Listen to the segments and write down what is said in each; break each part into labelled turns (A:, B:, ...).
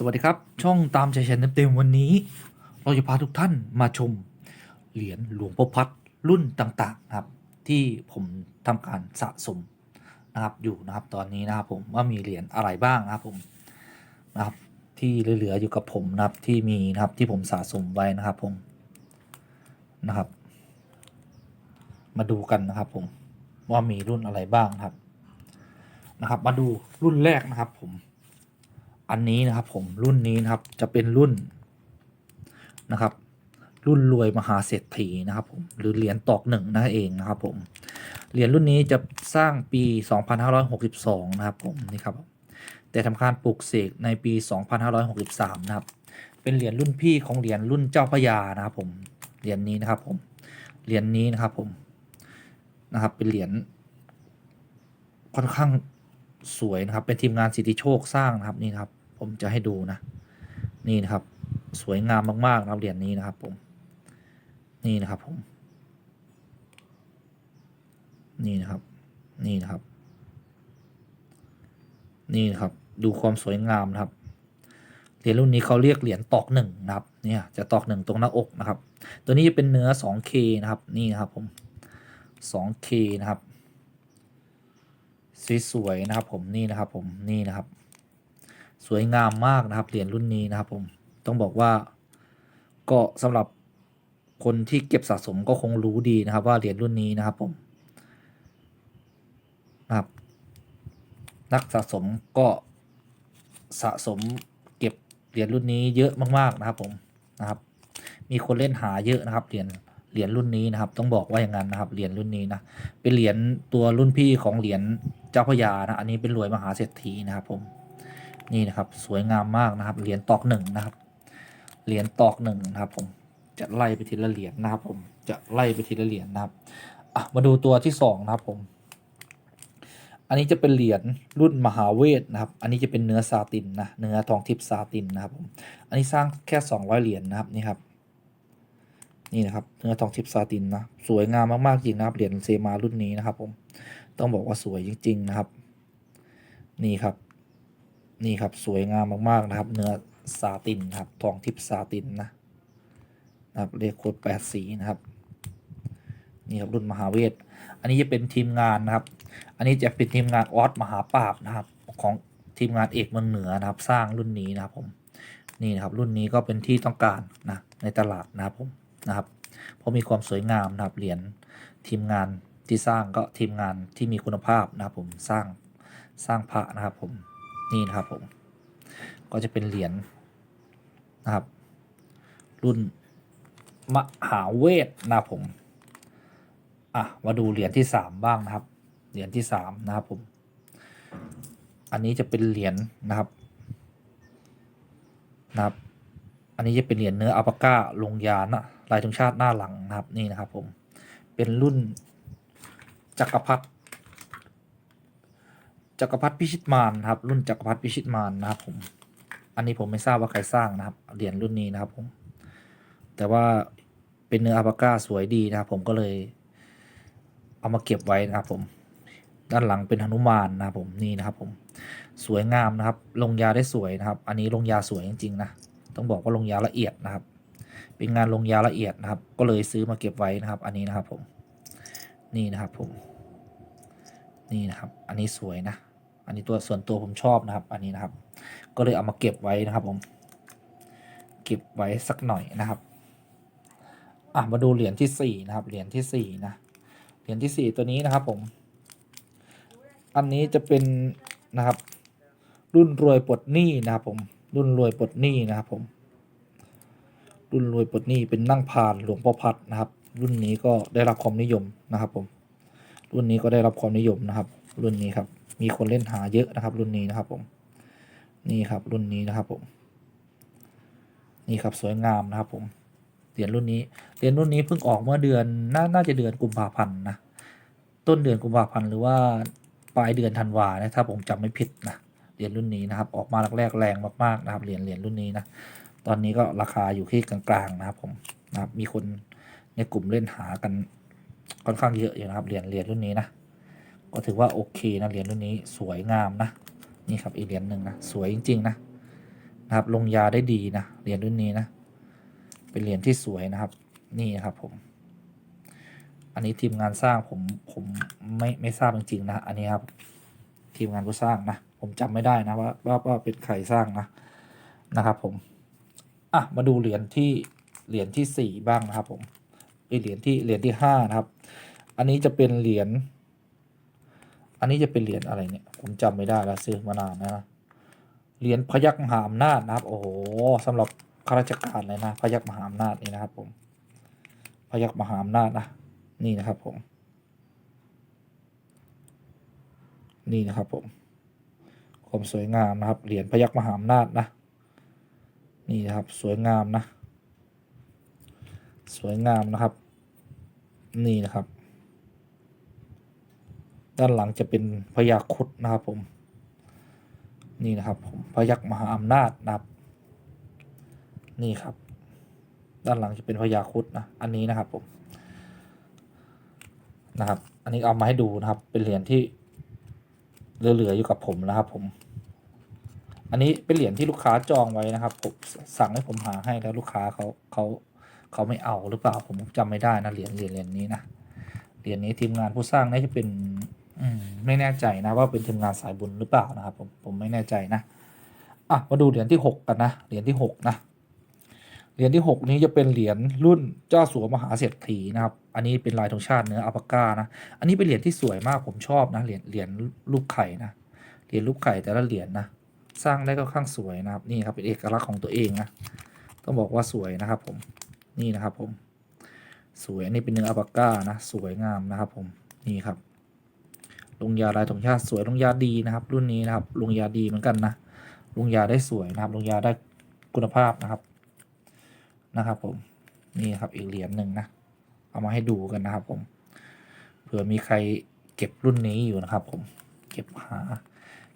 A: สวัสดีครับ ช่องตามใจฉันเต็มๆวันนี้ เราจะพาทุกท่านมาชม เหรียญหลวงพ่อพัดรุ่นต่างๆครับ ที่ผมทำการสะสมนะครับอยู่นะครับตอนนี้นะครับผมว่ามีเหรียญอะไรบ้างนะครับผมนะครับที่เหลือๆอยู่กับผมนะครับที่มีนะครับที่ผมสะสมไว้นะครับผมนะครับ มาดูกันนะครับผมว่ามีรุ่นอะไรบ้างครับนะครับ มาดูรุ่นแรกนะครับผม อันนี้นะครับผมรุ่นนี้นะครับจะเป็นรุ่นนะครับ รุ่นรวยมหาเศรษฐีนะครับผมหรือเหรียญตอกหนึ่งนั่นเองนะครับผมเหรียญรุ่นนี้จะสร้างปี 2562 นะครับผมนี่ครับแต่ทำการปลูกเสกในปี 2563 นะครับ เป็นเหรียญรุ่นพี่ของเหรียญรุ่นเจ้าพยานะครับผมเหรียญนี้นะครับผมเหรียญนี้นะครับผมนะครับเป็นเหรียญค่อนข้างสวยนะครับ เป็นทีมงานสิทธิโชคสร้างนะครับนี่ครับ ผมจะให้ดูนะ นี่นะครับ สวยงามมากๆนะครับเหรียญนี้นะครับผม นี่นะครับผม นี่นะครับ นี่นะครับ นี่นะครับ ดูความสวยงามนะครับ เหรียญรุ่นนี้เขาเรียกเหรียญตอกหนึ่งนะครับ เนี่ย จะตอกหนึ่งตรงหน้าอกนะครับ ตัวนี้จะเป็นเนื้อ 2K นะครับ นี่นะครับผม 2K นะครับสวยๆนะครับผม นี่นะครับผม นี่นะครับ สวยงามมากนะครับเหรียญรุ่นนี้นะครับผมต้องบอกว่าก็สำหรับคนที่เก็บสะสมก็คงรู้ดีนะครับ ว่าเหรียญรุ่นนี้นะครับผมนะครับนักสะสมก็สะสมเก็บเหรียญรุ่นนี้เยอะมากๆนะครับผมนะครับมีคนเล่นหาเยอะนะครับเหรียญเหรียญรุ่นนี้นะครับ ต้องบอกว่าอย่างนั้นนะครับเหรียญรุ่นนี้นะเป็นเหรียญตัวรุ่นพี่ของเหรียญเจ้าพยานะอันนี้เป็นรวยมหาเศรษฐีนะครับผม นี่นะครับสวยงามมากนะครับเหรียญตอกหนึ่งนะครับเหรียญตอกหนึ่งนะครับผมจะไล่ไปทีละเหรียญนะครับผมจะไล่ไปทีละเหรียญนะครับอะมาดูตัวที่สองนะครับผมอันนี้จะเป็นเหรียญรุ่นมหาเวทนะครับ อันนี้จะเป็นเนื้อซาตินนะ เนื้อทองทิพซาตินนะครับผม อันนี้สร้างแค่สองร้อยเหรียญนะครับนี่ครับ นี่นะครับ เนื้อทองทิพซาตินนะ สวยงามมากๆจริงนะครับ เหรียญเซมารุ่นนี้นะครับผม ต้องบอกว่าสวยจริง ๆ นะครับ นี่ครับ นี่ครับสวยงามมากๆนะครับ เนื้อซาตินครับทองทิพซาตินนะนะครับเลขโคดแปดสีนะครับนี่ครับรุ่นมหาเวท อันนี้จะเป็นทีมงานนะครับ อันนี้จะเป็นทีมงานออสมหาปราบนะครับ ของทีมงานเอกเมืองเหนือนะครับ สร้างรุ่นนี้นะครับผมนี่นะครับรุ่นนี้ก็เป็นที่ต้องการนะในตลาดนะครับผมนะครับเพราะมีความสวยงามนะครับเหรียญทีมงานที่สร้างก็ทีมงานที่มีคุณภาพนะครับผมสร้างสร้างพระนะครับผม นี่นะครับผม ก็จะเป็นเหรียญนะครับ รุ่นมหาเวทนะครับผม อะ มาดูเหรียญที่สามบ้างนะครับ เหรียญที่สามนะครับผม อันนี้จะเป็นเหรียญนะครับนะครับ อันนี้จะเป็นเหรียญเนื้ออัปก้าลงยานะลายธงชาติหน้าหลังนะครับนี่นะครับผม เป็นรุ่นจักรพรรดิ จักรพรรดิพิชิตมารนครับ รุ่นจักรพรรดิพิชิตมารนะครับผม อันนี้ผมไม่ทราบว่าใครสร้างนะครับเหรียญรุ่นนี้นะครับผม แต่ว่าเป็นเนื้ออัปาก้าสวยดีนะครับผมก็เลย เอามาเก็บไว้นะครับผม ด้านหลังเป็นหนุมานนะครับผมนี่นะครับผม สวยงามนะครับ ลงยาได้สวยนะครับ อันนี้ลงยาสวยจริงๆนะต้องบอกว่าลงยาละเอียดนะครับ เป็นงานลงยาละเอียดนะครับ ก็เลยซื้อมาเก็บไว้นะครับ อันนี้นะครับผม นี่นะครับผม นี่นะครับ อันนี้สวยนะ อันนี้ตัวส่วนตัวผมชอบนะครับ อันนี้นะครับ ก็เลยเอามาเก็บไว้นะครับผม เก็บไว้สักหน่อยนะครับอะมาดูเหรียญที่สี่นะครับ เหรียญที่สี่นะ เหรียญที่สี่ตัวนี้นะครับผม อันนี้จะเป็นนะครับ รุ่นรวยปลดหนี้นะครับผม รุ่นรวยปลดหนี้นะครับผม รุ่นรวยปลดหนี้เป็นนั่งพานหลวงพ่อพัดนะครับ รุ่นนี้ก็ได้รับความนิยมนะครับผม รุ่นนี้ก็ได้รับความนิยมนะครับ รุ่นนี้ครับ มีคนเล่นหาเยอะนะครับ รุ่นนี้นะครับผมนี่ครับรุ่นนี้นะครับผมนี่ครับสวยงามนะครับผมเหรียญรุ่นนี้เหรียญรุ่นนี้เพิ่งออกเมื่อเดือนน่าน่าจะเดือนกุมภาพันธ์นะต้นเดือนกุมภาพันธ์หรือว่าปลายเดือนธันวานะถ้าผมจำไม่ผิดนะเหรียญรุ่นนี้นะครับออกมาแรกๆแรงมากๆนะครับเหรียญเหรียญรุ่นนี้นะตอนนี้ก็ราคาอยู่ที่กลางๆนะครับผมนะครับมีคนในกลุ่มเล่นหากันค่อนข้างเยอะอยู่นะครับเหรียญเหรียญรุ่นนี้นะ ก็ถือว่าโอเคนะเหรียญรุ่นนี้สวยงามนะนี่ครับอีกเหรียญหนึ่งนะสวยจริง ๆ นะนะครับลงยาได้ดีนะเหรียญรุ่นนี้นะ เป็นเหรียญที่สวยนะครับ นี่นะครับผม อันนี้ทีมงานสร้างผมผมไม่ไม่ทราบจริงๆนะ อันนี้ครับ ทีมงานผู้สร้างนะ ผมจำไม่ได้นะว่าว่าว่าเป็นใครสร้างนะนะครับ ผมอะมาดูเหรียญที่เหรียญที่สี่บ้างนะครับ ผมอยเหรียญที่เหรียญที่ห้านะครับ อันนี้จะเป็นเหรียญ อันนี้จะเป็นเหรียญอะไรเนี่ย ผมจำไม่ได้แล้วซื้อมานานนะ เหรียญพยัคฆ์มหาอำนาจนะครับ โอ้โหสำหรับข้าราชการเลยนะ พยัคฆ์มหาอำนาจนี่นะครับ ผม พยัคฆ์มหาอำนาจนะ นี่นะครับผม นี่นะครับผม ความสวยงามนะครับ เหรียญพยัคฆ์มหาอำนาจนะ นี่นะครับ สวยงามนะ สวยงามนะครับ นี่นะครับ ด้านหลังจะเป็นพญาครุดนะครับผม นี่นะครับผมพยัคฆ์มหาอำนาจนะครับ นี่ครับ ด้านหลังจะเป็นพญาครุดนะ อันนี้นะครับผมนะครับ อันนี้เอามาให้ดูนะครับ เป็นเหรียญที่เหลือๆอยู่กับผมนะครับผม อันนี้เป็นเหรียญที่ลูกค้าจองไว้นะครับผมสั่งให้ผมหาให้แล้วลูกค้าเขาเขาเขาไม่เอาหรือเปล่าผมจำไม่ได้นะเหรียญเหรียญเหรียญนี้นะเหรียญนี้ทีมงานผู้สร้างน่าจะเป็น ไม่แน่ใจนะว่าเป็นทีมงานสายบุญหรือเปล่านะครับผมผมไม่แน่ใจนะอะมาดูเหรียญที่หกกันนะเหรียญที่หกนะเหรียญที่หกนี้จะเป็นเหรียญรุ่นเจ้าสัวมหาเศรษฐีนะครับ อันนี้เป็นลายธงชาติเนื้ออัลปาก้านะอันนี้เป็นเหรียญที่สวยมากผมชอบนะเหรียญเหรียญรูปไข่นะเหรียญรูปไข่แต่ละเหรียญนะสร้างได้ก็ค่อนข้างสวยนะครับนี่ครับเป็นเอกลักษณ์ของตัวเองนะต้องบอกว่าสวยนะครับผมนี่นะครับผม สวยอันนี้เป็นเนื้ออัลปาก้านะสวยงามนะครับผมนี่ครับ ลงยาลายธงชาติสวยลงยาดีนะครับ รุ่นนี้นะครับลงยาดีเหมือนกันนะลงยาได้สวยนะครับลงยาได้คุณภาพนะครับนะครับผมนี่ครับอีกเหรียญหนึ่งนะเอามาให้ดูกันนะครับผมเผื่อมีใครเก็บรุ่นนี้อยู่นะครับ ผมเก็บหา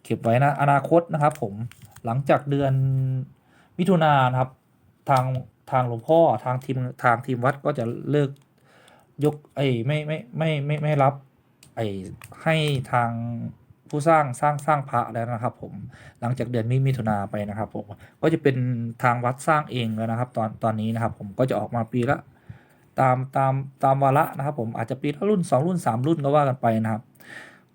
A: เก็บไว้นะอนาคตนะครับ ผมหลังจากเดือนมิถุนายนครับ ทางทางหลวงพ่อทางทีมทางทีมวัดก็จะเลิกยกไอ้ไม่ไม่ไม่ไม่ไม่รับ ไอให้ทางผู้สร้างสร้างสร้างพระแล้วนะครับผมหลังจากเดือนมิมิถุนาไปนะครับผมก็จะเป็นทางวัดสร้างเองแล้วนะครับ ตอนตอนนี้นะครับผมก็จะออกมาปีละตามตามตามวาระนะครับ ผมอาจจะปีละรุ่น 2 รุ่น 3 รุ่นก็ว่ากันไปนะครับ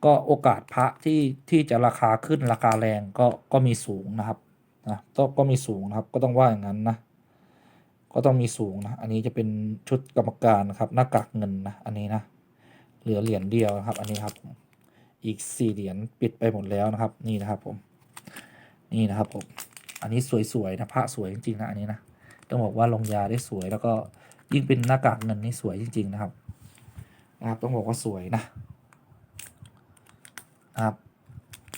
A: ก็โอกาสพระที่ที่จะราคาขึ้นราคาแรงก็ก็มีสูงนะครับนะก็ก็มีสูงนะครับก็ต้องว่าอย่างนั้นนะก็ต้องมีสูงนะอันนี้จะเป็นชุดกรรมการครับหน้ากากเงินนะอันนี้นะ เหลือเหรียญเดียวนะครับ อันนี้ครับ อีกสี่เหรียญปิดไปหมดแล้วนะครับ นี่นะครับผม นี่นะครับผม อันนี้สวยๆนะพระสวยจริงๆนะอันนี้นะต้องบอกว่าลงยาได้สวยแล้วก็ยิ่งเป็นหน้ากากเงินนี่สวยจริง ๆ นะครับ นะครับต้องบอกว่าสวยนะ นะครับ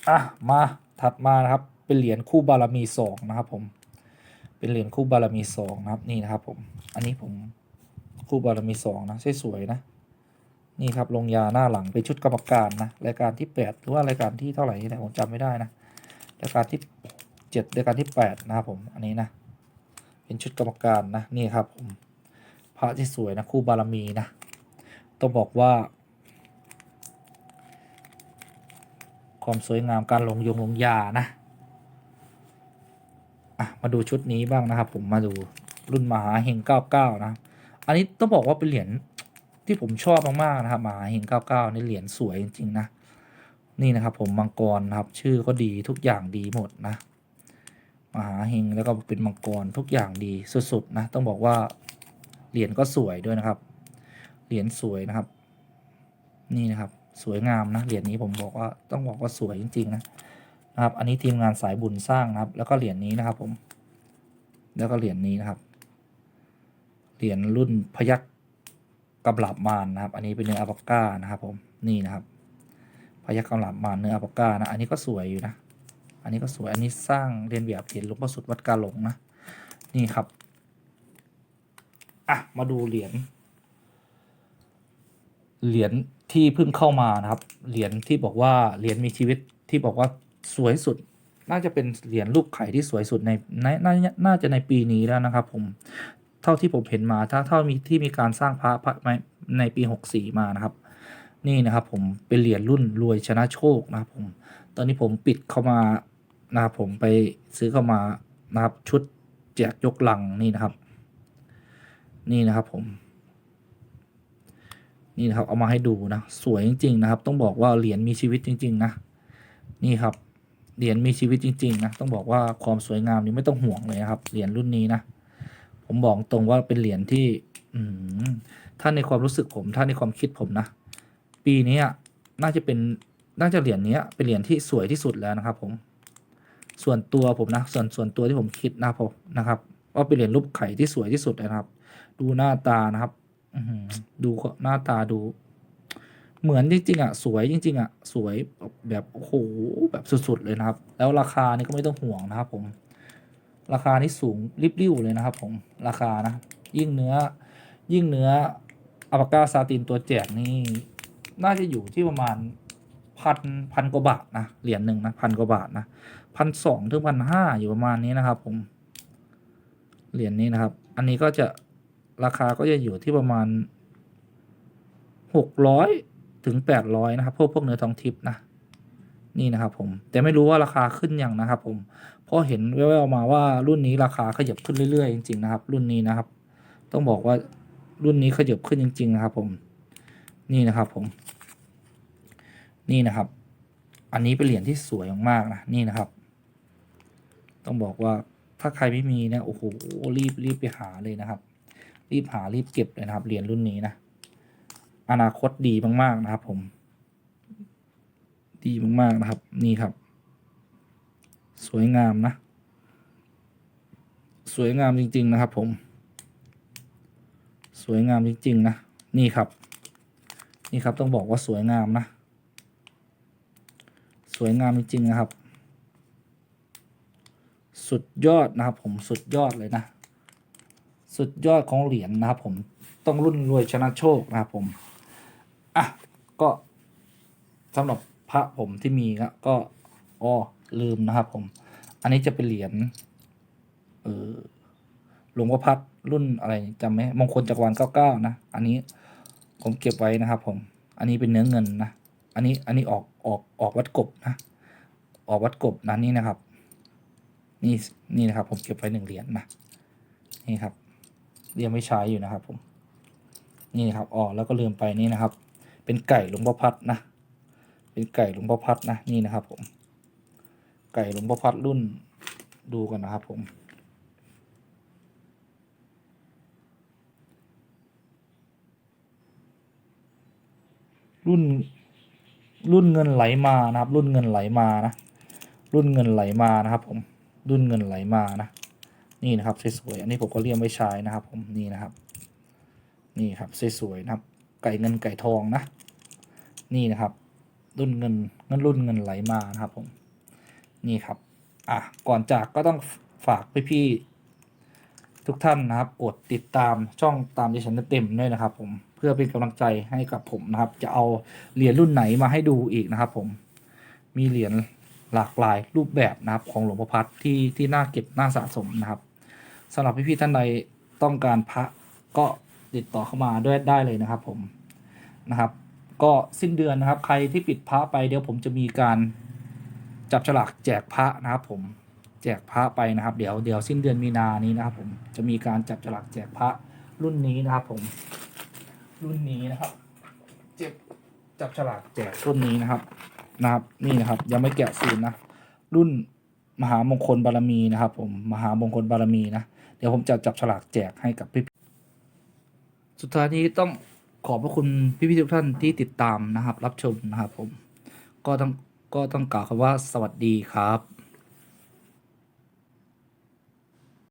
A: อะมาถัดมานะครับ เป็นเหรียญคู่บารมีสองนะครับ ผม เป็นเหรียญคู่บารมีสองนะครับ นี่นะครับ ผม อันนี้ผมคู่บารมีสองนะสวยๆนะ นี่ครับลงยาหน้าหลังเป็นชุดกรรมการนะรายการที่แปดหรือว่ารายการที่เท่าไหร่นี่แหละผมจำไม่ได้นะรายการที่เจ็ดรายการที่แปดนะครับผมอันนี้นะ เป็นชุดกรรมการนะนี่ครับผมพระที่สวยนะคู่บารมีนะต้องบอกว่า ความสวยงามการลงยงลงยานะอะมาดูชุดนี้บ้างนะครับ ผมมาดูรุ่นมหาเฮง99นะอันนี้ต้องบอกว่าเป็นเหรียญ ที่ผมชอบมากๆนะครับมหาเฮง99นี่เหรียญสวยจริงๆนะนี่นะครับ ผมมังกรนะครับ ชื่อก็ดีทุกอย่างดีหมดนะมหาเฮงแล้วก็เป็นมังกรทุกอย่างดีสุดๆนะต้องบอกว่าเหรียญก็สวยด้วยนะครับ เหรียญสวยนะครับ นี่นะครับ สวยงามนะเหรียญนี้ผมบอกว่าต้องบอกว่าสวยจริง ๆ นะนะครับ อันนี้ทีมงานสายบุญสร้างนะครับ แล้วก็เหรียญนี้นะครับ ผม แล้วก็เหรียญนี้นะครับเหรียญรุ่นพยัคฆ์ กำลับมารนะครับ อันนี้เป็นเนื้ออัลปาก้านะครับผมนี่นะครับพยัคฆ์กำลับมารเนื้ออัลปาก้านะอันนี้ก็สวยอยู่นะ อันนี้ก็สวยอันนี้สร้างเรียนแบบเหรียญหลวงพ่อสุดวัดกาหลงนะนี่ครับอะมาดูเหรียญเหรียญที่เพิ่งเข้ามานะครับ เหรียญที่บอกว่าเหรียญมีชีวิตที่บอกว่าสวยสุด น่าจะเป็นเหรียญรูปไข่ที่สวยสุดในในน่าน่าจะในปีนี้แล้วนะครับ ผม เท่าที่ผมเห็นมาถ้าเท่ามีที่มีการสร้างพระพระในปีหกสี่มานะครับ นี่นะครับผมเป็นเหรียญรุ่นรวยชนะโชคนะครับผมตอนนี้ผมปิดเข้ามานะครับผมไปซื้อเข้ามานะครับชุดแจกยกลังนี่นะครับ นี่นะครับผม นี่นะครับเอามาให้ดูนะสวยจริง ๆ นะครับ ต้องบอกว่าเหรียญมีชีวิตจริง ๆ นะ นี่ครับเหรียญมีชีวิตจริง ๆ นะ ต้องบอกว่าความสวยงามนี่ไม่ต้องห่วงเลยนะครับ เหรียญรุ่นนี้นะ ผมบอกตรงว่าเป็นเหรียญที่ อืถ้าในความรู้สึกผม ถ้าในความคิดผมนะ ปีนี้น่าจะเป็นน่าจะเหรียญนี้เป็นเหรียญที่สวยที่สุดแล้วนะครับ ผม ส่วนตัวผมนะส่วนส่วนตัวที่ผมคิดนะผมนะครับว่าเป็นเหรียญรูปไข่ที่สวยที่สุดนะครับ ดูหน้าตานะครับดูหน้าตาดู เหมือนจริงๆอะสวยจริงๆอะสวยแบบโอ้โหแบบสุดๆเลยนะครับ แล้วราคานี่ก็ไม่ต้องห่วงนะครับ ผม ราคานี่สูงริบลิ่วเลยนะครับ ผมราคานะ ยิ่งเนื้อ ยิ่งเนื้ออัปากาซาตินตัวแจกนี่น่าจะอยู่ที่ประมาณพันพันกว่าบาทนะเหรียญหนึ่งนะพันกว่าบาทนะพันสองถึงพันห้าอยู่ประมาณนี้นะครับ ผมเหรียญนี้นะครับ อันนี้ก็จะราคาก็จะอยู่ที่ประมาณหกร้อยถึงแปดร้อยนะครับพวกพวกเนื้อทองทิพย์นะ นี่นะครับผมแต่ไม่รู้ว่าราคาขึ้นยังนะครับผมเพราะเห็นแว่วๆมาว่ารุ่นนี้ราคาขยับขึ้นเรื่อยๆจริงๆนะครับ รุ่นนี้นะครับ ต้องบอกว่ารุ่นนี้ขยับขึ้นจริง ๆ นะครับ ผม นี่นะครับผม นี่นะครับ อันนี้เป็นเหรียญที่สวยมากๆนะนี่นะครับ ต้องบอกว่าถ้าใครไม่มีนะโอ้โหรีบรีบไปหาเลยนะครับ รีบหารีบเก็บเลยนะครับเหรียญรุ่นนี้นะอนาคตดีมากๆนะครับ ผม ดีมาก ๆ นะครับ นี่ครับ สวยงามนะ สวยงามจริง ๆ นะครับ ผม สวยงามจริง ๆ นะ นี่ครับ นี่ครับต้องบอกว่าสวยงามนะ สวยงามจริง ๆ นะครับ สุดยอดนะครับ ผมสุดยอดเลยนะ สุดยอดของเหรียญนะครับ ผมต้องรุ่นรวยชนะโชคนะครับผม อะ ก็สำหรับ พระผมที่มีก็ก็อ้อลืมนะครับผม อันนี้จะเป็นเหรียญเออหลวงพ่อพัดรุ่นอะไรจำไหมมงคลจักรวาลเก้าเก้านะ อันนี้ผมเก็บไว้นะครับผม อันนี้เป็นเนื้อเงินนะ อันนี้อันนี้ออกออกออกวัดกบนะ ออกวัดกบนะนี่นะครับ นี่นี่นะครับ ผมเก็บไว้หนึ่งเหรียญนะ นี่ครับยังไม่ใช้อยู่นะครับผม นี่ครับอ๋อแล้วก็ลืมไปนี่นะครับ เป็นไก่หลวงพ่อพัดนะ เป็นไก่หลวงพ่อพัดนะนี่นะครับผม ไก่หลวงพ่อพัดรุ่นดูกันนะครับผม รุ่นรุ่นเงินไหลมานะครับ รุ่นเงินไหลมานะรุ่นเงินไหลมานะครับ ผม รุ่นเงินไหลมานะนี่นะครับสวยๆอันนี้ผมก็เรียมไว้ใช้นะครับ ผมนี่นะครับ นี่ครับสวยๆนะครับ ไก่เงินไก่ทองนะ นี่นะครับ รุ่นเงินเงินรุ่นเงินไหลมานะครับผมนี่ครับอะก่อนจากก็ต้องฝากพี่ๆทุกท่านนะครับกดติดตามช่องตามดิฉันเต็มด้วยนะครับ ผมเพื่อเป็นกำลังใจให้กับผมนะครับ จะเอาเหรียญรุ่นไหนมาให้ดูอีกนะครับผมมีเหรียญหลากหลายรูปแบบนะครับของหลวงพ่อพัดที่ที่น่าเก็บน่าสะสมนะครับสำหรับพี่ๆท่านใดต้องการพระก็ติดต่อเข้ามาด้วยได้เลยนะครับผมนะครับ ก็สิ้นเดือนนะครับ ใครที่ปิดพระไปเดี๋ยวผมจะมีการจับฉลากแจกพระนะครับ ผมแจกพระไปนะครับ เดี๋ยวเดี๋ยวสิ้นเดือนมีนานี้นะครับ ผมจะมีการจับฉลากแจกพระรุ่นนี้นะครับ ผม รุ่นนี้นะครับ เจ็บจับฉลากแจกรุ่นนี้นะครับ นะครับ นี่นะครับ ยังไม่แกะซีนนะรุ่นมหามงคลบารมีนะครับ ผมมหามงคลบารมีนะเดี๋ยวผมจะจับฉลากแจกให้กับพี่สุดท้ายนี้ต้อง ขอบพระคุณพี่ๆทุกท่านที่ติดตามนะครับ รับชมนะครับผม ก็ต้องก็ต้องกล่าวคำว่าสวัสดีครับ